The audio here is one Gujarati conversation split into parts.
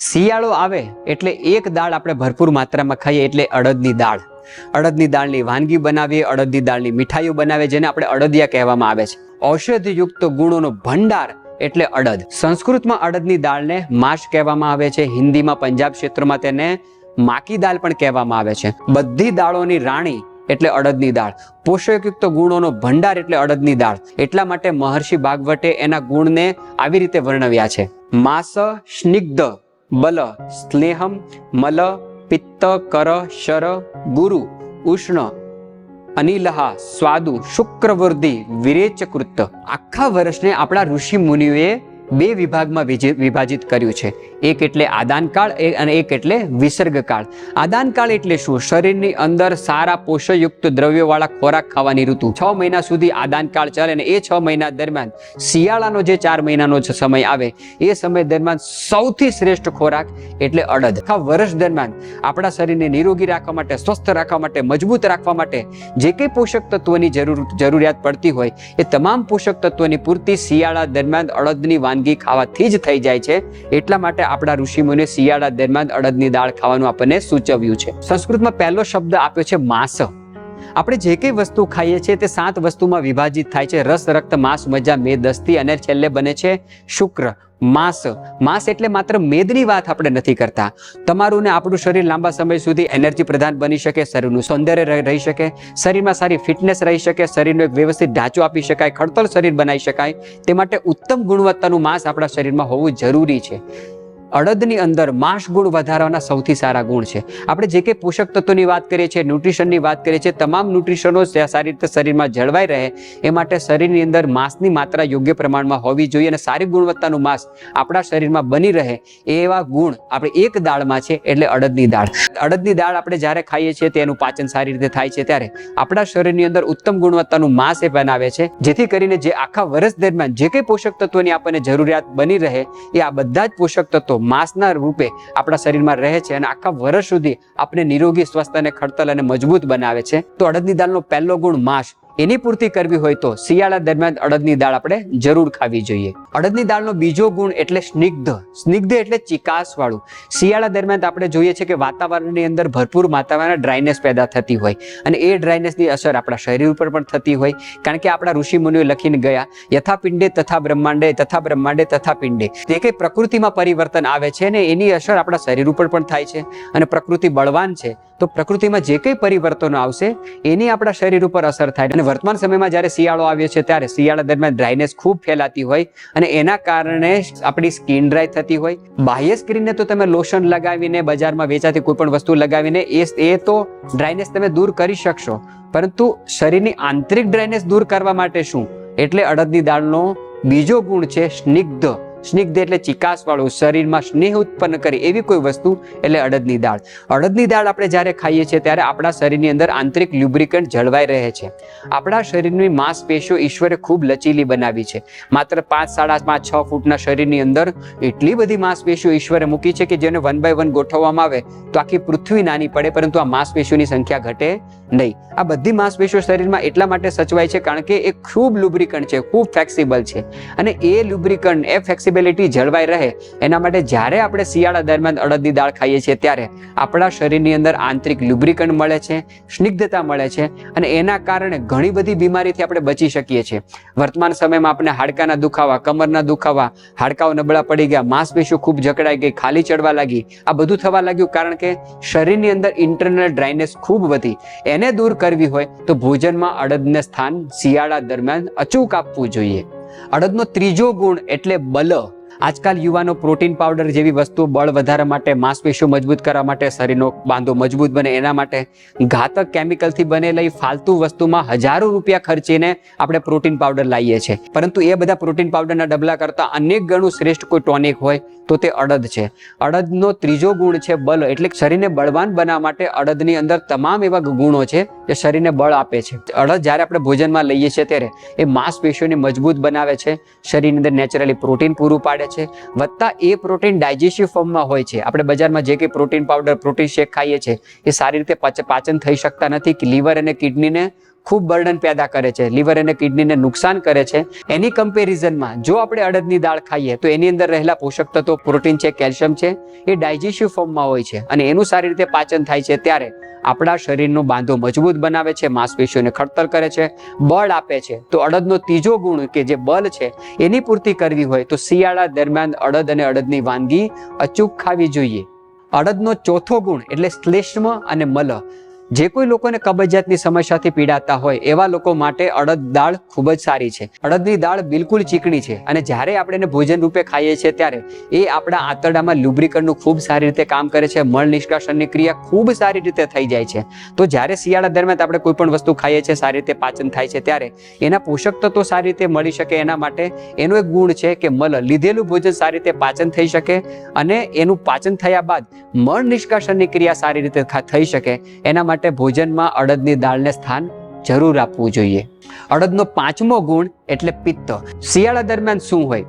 શિયાળો આવે એટલે એક દાળ આપણે ભરપૂર માત્રામાં ખાઈએ એટલે અડદની દાળ. અડદની દાળની વાનગી બનાવીએ, અડદની દાળની મીઠાઈઓ બનાવીએ, જેને આપણે અડદિયા કહેવામાં આવે છે. ઔષધિયુક્ત ગુણોનો ભંડાર એટલે અડદ. સંસ્કૃતમાં અડદની દાળને માશ કહેવામાં આવે છે, હિન્દીમાં પંજાબ ક્ષેત્રમાં તેને માકી દાળ પણ કહેવામાં આવે છે. બધી દાળોની રાણી એટલે અડદની દાળ. પોષકયુક્ત ગુણોનો ભંડાર એટલે અડદની દાળ. એટલા માટે મહર્ષિ ભાગવટે એના ગુણને આવી રીતે વર્ણવ્યા છે. માસ સ્નિગ્ધ બલ સ્નેહમ મલ પિત્ત કર શર ગુરુ ઉષ્ણ અનિલહા સ્વાદુ શુક્રવૃદ્ધિ વિરેચકૃત આખા વર્ષને આપણા ઋષિ મુનિઓએ બે વિભાગમાં વિભાજિત કર્યું છે. એક એટલે આદાનકાળ અને એક એટલે વિસર્ગકાળ આદાનકાળ એટલે શું? શરીરની અંદર સારા પોષકયુક્ત દ્રવ્યોવાળા ખોરાક ખાવાની ઋતુ. છ મહિના સુધી આદાનકાળ ચાલે અને એ છ મહિના દરમિયાન શિયાળાનો જે ચાર મહિનાનો સમય આવે, એ સમય દરમિયાન સૌથી શ્રેષ્ઠ ખોરાક એટલે અડદ. આખા વર્ષ દરમિયાન આપણા શરીરને નિરોગી રાખવા માટે, સ્વસ્થ રાખવા માટે, મજબૂત રાખવા માટે જે કંઈ પોષક તત્વોની જરૂર, જરૂરિયાત પડતી હોય, એ તમામ પોષક તત્વોની પૂર્તિ શિયાળા દરમિયાન અડદની વાનગી ખાવાથી જ થઈ જાય છે. એટલા માટે આપણા ઋષિમુને શિયાળા દરમિયાન અડદની દાળ ખાવાનું આપણને સૂચવ્યું છે. સંસ્કૃતમાં પહેલો શબ્દ આપ્યો છે માસ. આપણે જે કઈ વસ્તુ ખાઈએ છીએ તે સાત વસ્તુમાં વિભાજિત થાય છે. રસ, રક્ત, માંસ, મજા, મેદ અસ્થિ અને છેલ્લે બને છે શુક્ર, માંસ. માંસ એટલે માત્ર મેદની વાત આપણે નથી કરતા. તમારું ને આપણું શરીર લાંબા સમય સુધી એનર્જી પ્રદાન બની શકે, શરીરનું સૌંદર્ય રહી શકે, શરીરમાં સારી ફિટનેસ રહી શકે, શરીરનો એક વ્યવસ્થિત ઢાંચો આપી શકાય, ખડતલ શરીર બનાવી શકાય. તે માટે ઉત્તમ ગુણવત્તાનું માંસ આપણા શરીરમાં હોવું જરૂરી છે. અડદની અંદર માંસ ગુણ વધારવાના સૌથી સારા ગુણ છે. આપણે જે કે પોષક તત્વોની વાત કરીએ છીએ, ન્યુટ્રિશનની વાત કરીએ છીએ, તમામ ન્યુટ્રિશનો સારી રીતે શરીરમાં જળવાઈ રહે, એ માટે શરીરની અંદર માંસની માત્રા યોગ્ય પ્રમાણમાં હોવી જોઈએ અને સારી ગુણવત્તાનું માંસ આપણા શરીરમાં બની રહે, એવા ગુણ આપણે એક દાળમાં છે, એટલે અડદની દાળ. અડદની દાળ આપણે જ્યારે ખાઈએ છીએ તેનું પાચન સારી રીતે થાય છે. ત્યારે આપણા શરીરની અંદર ઉત્તમ ગુણવત્તાનું માંસ એ બનાવે છે. જેથી કરીને જે આખા વર્ષ દરમિયાન જે કંઈ પોષક તત્વોની આપણને જરૂરિયાત બની રહે, એ આ બધા જ પોષક તત્વો માંસના રૂપે આપણા શરીરમાં રહે છે અને આખા વર્ષ સુધી આપણે નિરોગી, સ્વસ્થ અને ખડતલ અને મજબૂત બનાવે છે. તો અડદની દાળનો પહેલો ગુણ માંસ. એની પૂર્તિ કરવી હોય તો શિયાળા દરમિયાન અડદની દાળ આપણે જરૂર ખાવી જોઈએ. અડદની દાળનો બીજો ગુણ એટલે સ્નિગ્ધ. સ્નિગ્ધ એટલે ચિકાસ વાળું શિયાળા દરમિયાન આપણે જોઈએ છે કે વાતાવરણની અંદર ભરપૂર માત્રામાં ડ્રાયનેસ પેદા થતી હોય અને એ ડ્રાયનેસની અસર આપણા શરીર ઉપર પણ થતી હોય કારણ કે આપણા ઋષિ મુનિઓ લખીને ગયા યથા પિંડે તથા બ્રહ્માંડે તથા બ્રહ્માંડે, તથા પિંડે. જે કંઈ પ્રકૃતિમાં પરિવર્તન આવે છે ને એની અસર આપણા શરીર ઉપર પણ થાય છે અને પ્રકૃતિ બળવાન છે. તો પ્રકૃતિમાં જે કંઈ પરિવર્તનો આવશે, એની આપણા શરીર ઉપર અસર થાય અને વર્તમાન સમયમાં જ્યારે શિયાળો આવ્યો છે ત્યારે શિયાળા દરમિયાન ડ્રાયનેસ ખૂબ ફેલાતી હોય અને એના કારણે આપણી સ્કિન ડ્રાય થતી હોય. બાહ્ય સ્કિનને તો તમે લોશન લગાવીને બજારમાં વેચાતી કોઈ પણ વસ્તુ લગાવીને એ એ તો ડ્રાયનેસ તમે દૂર કરી શકશો. પરંતુ શરીરની આંતરિક ડ્રાયનેસ દૂર કરવા માટે શું? એટલે અડદની દાળનો બીજો ગુણ છે સ્નિગ્ધ. સ્નિગ્ધ એટલે ચિકાસ વાળું શરીરમાં સ્નેહ ઉત્પન્ન કરે એવી કોઈ વસ્તુ એટલે અડદની દાળ. અડદની દાળ આપણે જ્યારે ખાઈએ છીએ ત્યારે આપણા શરીરની અંદર આંતરિક લ્યુબ્રિકન્ટ જળવાઈ રહે છે. આપણા શરીરની માંસપેશીઓ ઈશ્વરે ખૂબ લચીલી બનાવી છે. માત્ર પાંચ સાડા પાંચ છ ફૂટના શરીરની અંદર એટલી બધી માંસપેશીઓ ઈશ્વરે મૂકી છે કે જેને વન બાય વન ગોઠવવામાં આવે તો આખી પૃથ્વી નાની પડે, પરંતુ આ માંસપેશીઓની સંખ્યા ઘટે નહીં. આ બધી માંસપેશીઓ શરીરમાં એટલા માટે સચવાય છે કારણ કે એ ખૂબ લુબ્રિકન્ટ છે, ખૂબ ફ્લેક્સિબલ છે. અને એ લુબ્રિકન્ટ, એ ફ્લેક્સિબિલિટી જળવાઈ રહે. એના માટે જ્યારે આપણે શિયાળા દરમિયાન અડદની દાળ ખાઈએ છીએ, ત્યારે આપણા શરીરની અંદર આંતરિક લુબ્રિકન મળે છે, સ્નિગ્ધતા મળે છે અને એના કારણે ઘણી બધી બીમારીથી આપણે બચી શકીએ છીએ. વર્તમાન સમયમાં આપણે હાડકાના દુખાવા, કમરના દુખાવા, હાડકાઓ નબળા પડી ગયા, માંસપેશીઓ ખૂબ જકડાઈ ગઈ, ખાલી ચડવા લાગી. આ બધું થવા લાગ્યું કારણ કે શરીરની અંદર ઇન્ટરનલ ડ્રાયનેસ ખૂબ વધી. એને દૂર કરવી હોય તો ભોજનમાં અડદને સ્થાન શિયાળા દરમિયાન અચૂક આપવું જોઈએ. અડદનો ત્રીજો ગુણ એટલે બલ. આજકાલ યુવાનો પ્રોટીન પાવડર જેવી વસ્તુ બળ વધારવા માટે, માંસપેશીઓ મજબૂત કરવા માટે, શરીરનો બાંધો મજબૂત બને એના માટે ઘાતક કેમિકલથી બનેલી ફાલતુ વસ્તુમાં હજારો રૂપિયા ખર્ચીને આપણે પ્રોટીન પાવડર લાવીએ છીએ. પરંતુ એ બધા પ્રોટીન પાવડરના ડબલા કરતાં અનેક ગણું શ્રેષ્ઠ કોઈ ટોનિક હોય તો તે અડદ છે. અડદનો ત્રીજો ગુણ છે બલ એટલે શરીરને બળવાન બનાવવા માટે અડદની અંદર તમામ એવા ગુણો છે જે શરીરને બળ આપે છે. અડદ જ્યારે આપણે ભોજનમાં લઈએ છીએ ત્યારે એ માંસપેશીઓને મજબૂત બનાવે છે. શરીરની અંદર નેચરલી પ્રોટીન પૂરું પાડે છે. વત્તા એ પ્રોટીન ડાયજેસ્ટિવ ફોર્મમાં હોય છે. આપણે બજારમાં જે કંઈ પ્રોટીન પાવડર, પ્રોટીન શેક ખાઈએ છીએ એ સારી રીતે પાચ- પાચન થઈ શકતા નથી કે લીવર અને કિડનીને ખૂબ બર્ડન પેદા કરે છે. લીવર અને કિડનીને નુકસાન કરે છે. એની કમ્પેરિઝનમાં જો આપણે અડદની દાળ ખાઈએ, તો એની અંદર રહેલા પોષક તત્વો, પ્રોટીન છે, કેલ્શિયમ છે, એ ડાયજેસ્ટિવ ફોર્મમાં હોય છે. અને એનું સારી રીતે પાચન થાય છે ત્યારે આપણા શરીરનો બાંધો મજબૂત બનાવે છે, માંસપેશીઓને ખડતર કરે છે, બળ આપે છે. તો અડદનો ત્રીજો ગુણ કે જે બલ છે, એની પૂર્તિ કરવી હોય તો શિયાળા દરમિયાન અડદ અને અડદની વાનગી અચૂક ખાવી જોઈએ. અડદનો ચોથો ગુણ એટલે શ્લેષ્મ અને મલ. જે કોઈ લોકોને કબજિયાતની સમસ્યાથી પીડાતા હોય, એવા લોકો માટે અડદ દાળ ખૂબ જ સારી છે. અડદની દાળ બિલકુલ ચીકણી છે અને જ્યારે આપણે એને ભોજન રૂપે ખાઈએ છીએ ત્યારે એ આપણા આંતરડામાં લુબ્રિકનનું ખૂબ સારી રીતે કામ કરે છે, મળ નિષ્કાશનની ક્રિયા ખૂબ સારી રીતે થઈ જાય છે. તો જ્યારે શિયાળા દરમિયાન આપણે કોઈ પણ વસ્તુ ખાઈએ છીએ, સારી રીતે પાચન થાય છે, ત્યારે એના પોષક તત્વો સારી રીતે મળી શકે, એના માટે એનો એક ગુણ છે કે મલ લીધેલું ભોજન સારી રીતે પાચન થઈ શકે અને એનું પાચન થયા બાદ મળ નિષ્કાશનની ક્રિયા સારી રીતે થઈ શકે. એના માટે ભોજનમાં અડદની દાળને સ્થાન જરૂર આપવું જોઈએ. અડદનો પાંચમો ગુણ એટલે પિત્ત. શિયાળા દરમિયાન શું હોય?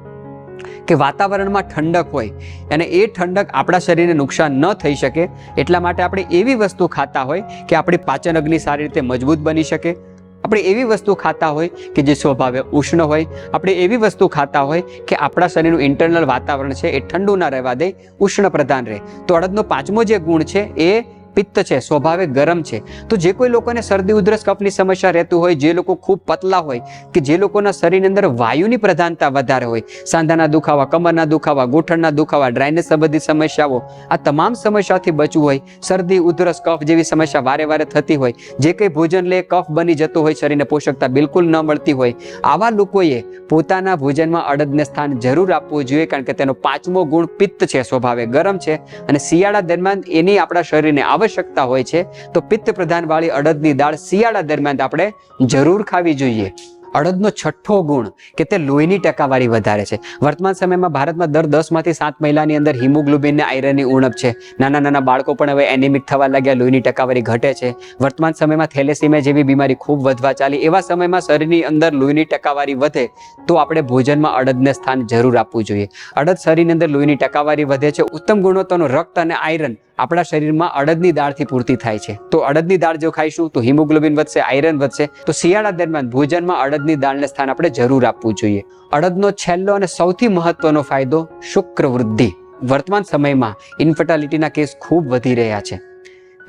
કે વાતાવરણમાં ઠંડક હોય અને એ ઠંડક આપણા શરીરને નુકસાન ન થઈ શકે એટલા માટે આપણે એવી વસ્તુ ખાતા હોય કે આપણી પાચન અગ્નિ સારી રીતે મજબૂત બની શકે. આપણે એવી વસ્તુ ખાતા હોય કે જે સ્વભાવે ઉષ્ણ હોય. આપણે એવી વસ્તુ ખાતા હોય કે આપણા શરીરનું ઇન્ટરનલ વાતાવરણ છે એ ઠંડુ ના રહેવા દે, ઉષ્ણ પ્રધાન રહે. તો અડદનો પાંચમો જે ગુણ છે એ પિત્ત છે, સ્વભાવે ગરમ છે. તો જે કોઈ લોકોને શરદી, ઉધરસ, કફની સમસ્યા રહેતું હોય, જે લોકો ખૂબ પતલા હોય, કે જે લોકોના શરીરની અંદર વાયુની પ્રધાનતા વધારે હોય, સાંધાના દુખાવા, કમરના દુખાવા, ગોઠણના દુખાવા, ડ્રાયનેસ સંબંધિત સમસ્યાઓ, આ તમામ સમસ્યાથી બચવું હોય, શરદી, ઉધરસ, કફ જેવી સમસ્યા વારે વારે થતી હોય, જે કંઈ ભોજન લે, કફ બની જતો હોય, શરીરને પોષકતા બિલકુલ ન મળતી હોય, આવા લોકોએ પોતાના ભોજનમાં અડદને સ્થાન જરૂર આપવું જોઈએ, કારણ કે તેનો પાંચમો ગુણ પિત્ત છે, સ્વભાવે ગરમ છે અને શિયાળા દરમિયાન એની આપણા શરીરને આવશ્યકતા હોય છે, તો પિત્ત પ્રધાન વાળી અડદની દાળ શિયાળા દરમિયાન આપણે જરૂર ખાવી જોઈએ. અડદનો છઠ્ઠો ગુણ કે તે લોહીની ટકાવારી વધારે છે. વર્તમાન સમયમાં ભારતમાં દર દસમાંથી સાત મહિલાની અંદર હિમોગ્લોબિનને આયરનની ઉણપ છે. નાના નાના બાળકો પણ હવે એનિમિક થવા લાગ્યા, લોહીની ટકાવારી ઘટે છે. વર્તમાન સમયમાં થેલેસીમિયા જેવી બીમારી ખૂબ વધવા ચાલી, એવા સમયમાં શરીરની અંદર લોહીની ટકાવારી વધે તો આપણે ભોજનમાં અડદને સ્થાન જરૂર આપવું જોઈએ. અડદ શરીરની અંદર લોહીની ટકાવારી વધે છે, ઉત્તમ ગુણવત્તાનો રક્ત અને આયરન આપણા શરીરમાં અડદની દાળથી પૂર્તિ થાય છે. તો અડદની દાળ જો ખાઈશું તો હિમોગ્લોબિન વધશે, આયરન વધશે. તો શિયાળા દરમિયાન ભોજનમાં અડદની દાળને સ્થાન આપણે જરૂર આપવું જોઈએ. અડદનો છેલ્લો અને સૌથી મહત્વનો ફાયદો શુક્ર વૃદ્ધિ વર્તમાન સમયમાં ઇન્ફર્ટાલિટીના કેસ ખૂબ વધી રહ્યા છે.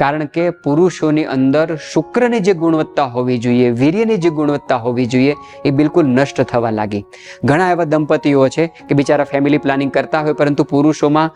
કારણ કે પુરુષોની અંદર શુક્રની જે ગુણવત્તા હોવી જોઈએ, વીર્યની જે ગુણવત્તા હોવી જોઈએ, એ બિલકુલ નષ્ટ થવા લાગી. ઘણા એવા દંપતીઓ છે કે બિચારા ફેમિલી પ્લાનિંગ કરતા હોય, પરંતુ પુરુષોમાં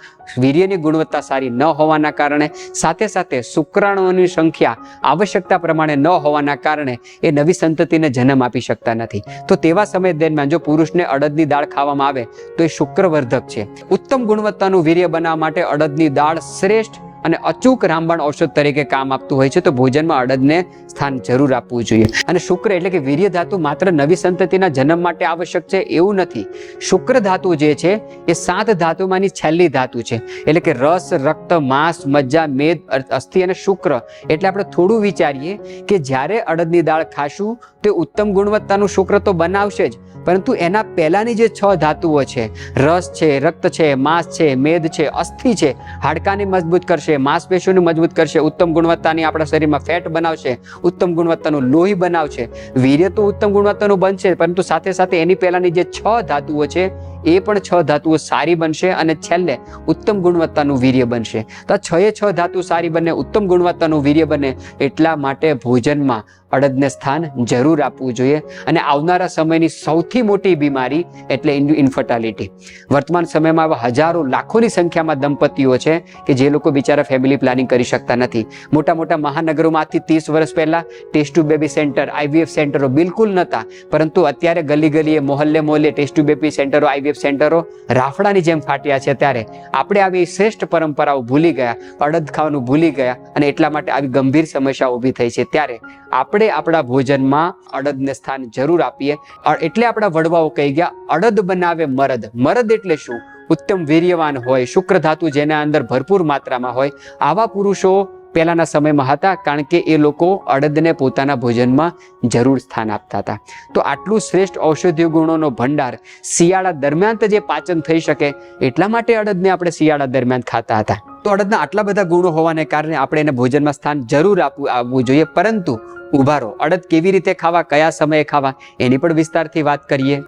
વીર્યની ગુણવત્તા સારી ન હોવાના કારણે, સાથે સાથે શુક્રાણુઓની સંખ્યા આવશ્યકતા પ્રમાણે ન હોવાના કારણે એ નવી સંતતિને જન્મ આપી શકતા નથી. તો તેવા સમય દરમિયાન જો પુરુષને અડદની દાળ ખાવામાં આવે, તો એ શુક્રવર્ધક છે. ઉત્તમ ગુણવત્તાનું વીર્ય બનાવવા માટે અડદની દાળ શ્રેષ્ઠ અને અચૂક રામબાણ ઔષધ તરીકે કામ આપતું હોય છે, તો ભોજનમાં અડદને સ્થાન જરૂર આપવું જોઈએ. અને શુક્ર એટલે કે વીર્ય ધાતુ માત્ર નવી સંતતિના જન્મ માટે આવશ્યક છે, એવું નથી. શુક્ર ધાતુ જે છે, એ સાત ધાતુમાંની છેલ્લી ધાતુ છે. એટલે કે રસ, રક્ત, માંસ, મજ્જા, મેદ અસ્થિ અને શુક્ર. એટલે આપણે થોડું વિચારીએ કે જ્યારે અડદની દાળ ખાશું તે ઉત્તમ ગુણવત્તાનું શુક્ર તો બનાવશે જ, પરંતુ એના પહેલાની જે છ ધાતુઓ છે, રસ છે, રક્ત છે, માંસ છે, મેદ છે, અસ્થિ છે, હાડકાને મજબૂત કરશે, માંસપેશીઓને મજબૂત કરશે, ઉત્તમ ગુણવત્તાની આપણા શરીરમાં ફેટ બનાવશે, ઉત્તમ ગુણવત્તાનું લોહી બનાવશે. વીર્ય તો ઉત્તમ ગુણવત્તાનું બનશે, પરંતુ સાથે સાથે એની પહેલાની જે છ ધાતુઓ છે, એ પણ છ ધાતુઓ સારી બનશે અને છેલ્લે ઉત્તમ ગુણવત્તાનું વીર્ય બનશે. તો આ છ એ છ ધાતુ સારી બને, ઉત્તમ ગુણવત્તાનું વીર્ય બને એટલા માટે ભોજનમાં અડદને સ્થાન જરૂર આપવું જોઈએ અને આવનારા સમયની સૌથી મોટી બીમારી એટલે ઇન્ફર્ટાલિટી વર્તમાન સમયમાં આવા હજારો, લાખોની સંખ્યામાં દંપતીઓ છે કે જે લોકો બિચારા ફેમિલી પ્લાનિંગ કરી શકતા નથી. મોટા મોટા મહાનગરોમાંથી ત્રીસ વર્ષ પહેલાં test tube baby center IVF સેન્ટરો બિલકુલ નહોતા. પરંતુ અત્યારે ગલી ગલીએ મોહલ્લે મોહલ્લે ટેસ્ટ ટુ બેબી સેન્ટરો આઈવીએફ સેન્ટરો રાફડાની જેમ ફાટ્યા છે ત્યારે આપણે આવી શ્રેષ્ઠ પરંપરાઓ ભૂલી ગયા, અડદ ખાવાનું ભૂલી ગયા અને એટલા માટે આવી ગંભીર સમસ્યા ઊભી થઈ છે. ત્યારે આપણે આપણા ભોજનમાં અડદને સ્થાન જરૂર આપીએ. એટલે આપણા વડવાઓ કહી ગયા, અડદ બનાવે મરદ. મરદ એટલે શું? ઉત્તમ વીર્યવાન હોય, શુક્ર ધાતુ જેના અંદર ભરપૂર માત્રામાં હોય. આવા પુરુષો પહેલાના સમયમાં હતા કારણ કે એ લોકો અડદને પોતાના ભોજનમાં જરૂર સ્થાન આપતા હતા. તો આટલું શ્રેષ્ઠ ઔષધીય ગુણોનો ભંડાર શિયાળા દરમિયાન જે પાચન થઈ શકે, એટલા માટે અડદને આપણે શિયાળા દરમિયાન ખાતા હતા. તો અડદના આટલા બધા ગુણો હોવાને કારણે આપણે એને ભોજનમાં સ્થાન જરૂર આપવું આવવું જોઈએ. પરંતુ ઊભા રહો અડદ કેવી રીતે ખાવા, કયા સમયે ખાવા, એની પણ વિસ્તારથી વાત કરીએ.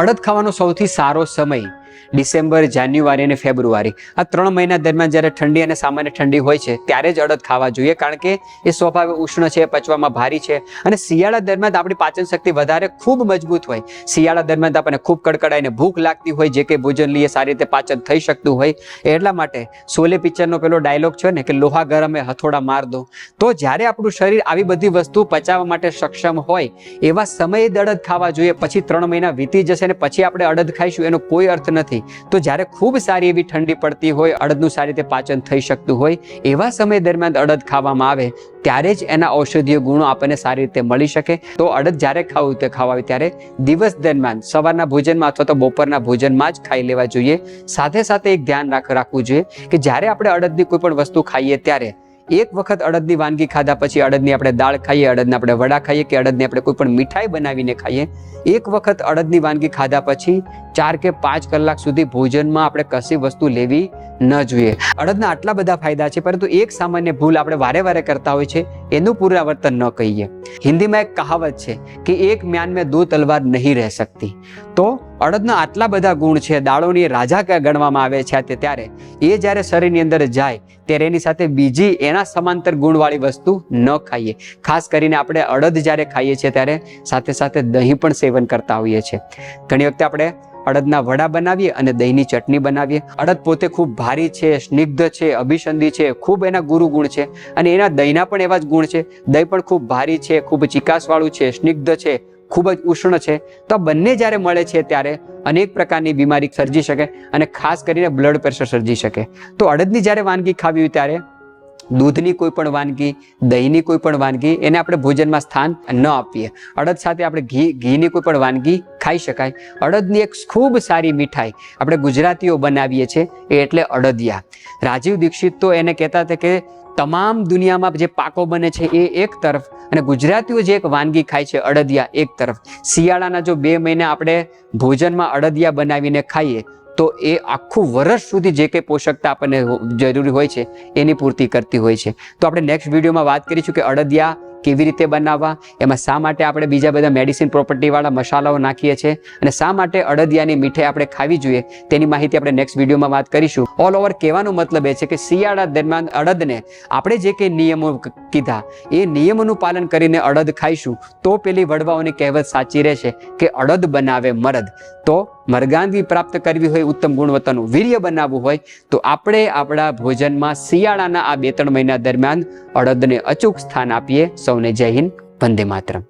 અડદ ખાવાનો સૌથી સારો સમય ડિસેમ્બર, જાન્યુઆરી અને ફેબ્રુઆરી. આ ત્રણ મહિના દરમિયાન જ્યારે ઠંડી અને સામાન્ય ઠંડી હોય છે, ત્યારે જ અડદ ખાવા જોઈએ, કારણ કે એ સ્વભાવે ઉષ્ણ છે પચવામાં ભારી છે. અને શિયાળા દરમિયાન આપણી પાચન શક્તિ વધારે ખૂબ મજબૂત હોય. શિયાળા દરમિયાન આપણને ખૂબ કડકડાઈને ભૂખ લાગતી હોય, જે કે ભોજન લઈએ સારી રીતે પાચન થઈ શકતું હોય. એટલા માટે સોલે પિક્ચરનો પેલો ડાયલોગ છે ને, કે લોહા ગરમે હથોડા માર દો. તો જ્યારે આપણું શરીર આવી બધી વસ્તુ પચાવવા માટે સક્ષમ હોય, એવા સમયે જ અડદ ખાવા જોઈએ. પછી ત્રણ મહિના વીતી જશે ને, પછી આપણે અડદ ખાઈશું, એનો કોઈ અર્થ નથી. તો જ્યારે ખૂબ સારી એવી ઠંડી પડતી હોય, અડદનું સારી રીતે પાચન થઈ શકતું હોય, એવા સમય દરમિયાન અડદ ખાવામાં આવે, ત્યારે જ એના ઔષધીય ગુણો આપણને સારી રીતે મળી શકે. તો અડદ જ્યારે ખાવું તે ખાવા આવે. ત્યારે દિવસ દરમિયાન, સવારના ભોજનમાં અથવા તો બપોરના ભોજનમાં જ ખાઈ લેવા જોઈએ. સાથે સાથે એક ધ્યાન રાખ, રાખવું જોઈએ કે જ્યારે આપણે અડદની કોઈ પણ વસ્તુ ખાઈએ ત્યારે, એક વખત અડદની વાનગી ખાધા પછી અડદની આપણે દાળ ખાઈએ, અડદના આપણે વડા ખાઈએ કે અડદની આપણે કોઈ પણ મીઠાઈ બનાવીને ખાઈએ. એક વખત અડદની વાનગી ખાધા પછી ચાર કે પાંચ કલાક સુધી ભોજનમાં આપણે કશી વસ્તુ લેવી ન જોઈએ. અડદના આટલા બધા ફાયદા છે, પરંતુ એક સામાન્ય ભૂલ આપણે વારે વારે કરતા હોય છે, એનું પુનરાવર્તન ન કહીએ. હિન્દીમાં એક કહાવત છે કે એક મ્યાન મેં દો તલવાર નહીં રહી શકતી. તો અડદના આટલા બધા ગુણ છે, દાળોની રાજા ગણવામાં આવે છે તે ત્યારે એ જ્યારે શરીરની અંદર જાય, ત્યારે એની સાથે બીજી એના સમાંતર ગુણવાળી વસ્તુ ન ખાઈએ. ખાસ કરીને આપણે અડદ જ્યારે ખાઈએ છીએ, ત્યારે સાથે સાથે દહીં પણ સેવન કરતા હોઈએ છીએ. ઘણી વખતે આપણે અડદના વડા બનાવીએ અને દહીંની ચટણી બનાવીએ. અડદ પોતે ખૂબ ભારી છે, સ્નિગ્ધ છે, અભિસંધી છે, ખૂબ એના ગુરુ ગુણ છે અને એના દહીંના પણ એવા જ ગુણ છે. દહીં પણ ખૂબ ભારી છે, ખૂબ ચિકાસવાળું છે, સ્નિગ્ધ છે, ખૂબ જ ઉષ્ણ છે. તો બંને જ્યારે મળે છે ત્યારે અનેક પ્રકારની બીમારી સર્જી શકે અને ખાસ કરીને બ્લડ પ્રેશર સર્જી શકે. તો અડદની જ્યારે વાનગી ખાવી ત્યારે દૂધની કોઈ પણ વાનગી, દહીંની કોઈ પણ વાનગી, એને આપણે ભોજનમાં સ્થાન ન આપીએ. અડદ સાથે આપણે ઘી, ઘીની કોઈ પણ વાનગી ખાઈ શકાય. અડદની એક ખૂબ સારી મીઠાઈ આપણે ગુજરાતીઓ બનાવીએ છીએ, એ એટલે અડદિયા. રાજીવ દીક્ષિત તો એને કહેતા હતા કે તમામ દુનિયામાં જે પાકો બને છે એ એક તરફ અને ગુજરાતીઓ જે એક વાનગી ખાય છે અડદિયા એક તરફ. શિયાળાના જો બે મહિના આપણે ભોજનમાં અડદિયા બનાવીને ખાઈએ તો એ આખું વર્ષ સુધી જે કંઈ પોષકતા આપણને જરૂરી હોય છે, એની પૂર્તિ કરતી હોય છે. તો આપણે નેક્સ્ટ વિડીયોમાં વાત કરીશું કે અડદિયા કેવી રીતે બનાવવા, એમાં શા માટે આપણે બીજા બધા મેડિસિન પ્રોપર્ટીવાળા મસાલાઓ નાખીએ છીએ અને શા માટે અડદિયાની મીઠાઈ આપણે ખાવી જોઈએ, તેની માહિતી આપણે નેક્સ્ટ વિડીયોમાં વાત કરીશું. ઓલ ઓવર કહેવાનો મતલબ એ છે કે શિયાળા દરમિયાન અડદને આપણે જે કંઈ નિયમો કીધા, એ નિયમોનું પાલન કરીને અડદ ખાઈશું, તો પેલી વડવાઓની કહેવત સાચી રહેશે કે અડદ બનાવે મરદ. તો મરગાંદી પ્રાપ્ત કરવી હોય ઉત્તમ ગુણવત્તાનું વીર્ય બનાવવું હોય, તો આપણે આપણા ભોજનમાં શિયાળાના આ બે ત્રણ મહિના દરમિયાન અડદને અચૂક સ્થાન આપીએ. સૌને જય હિન્દ. વંદે માતરમ.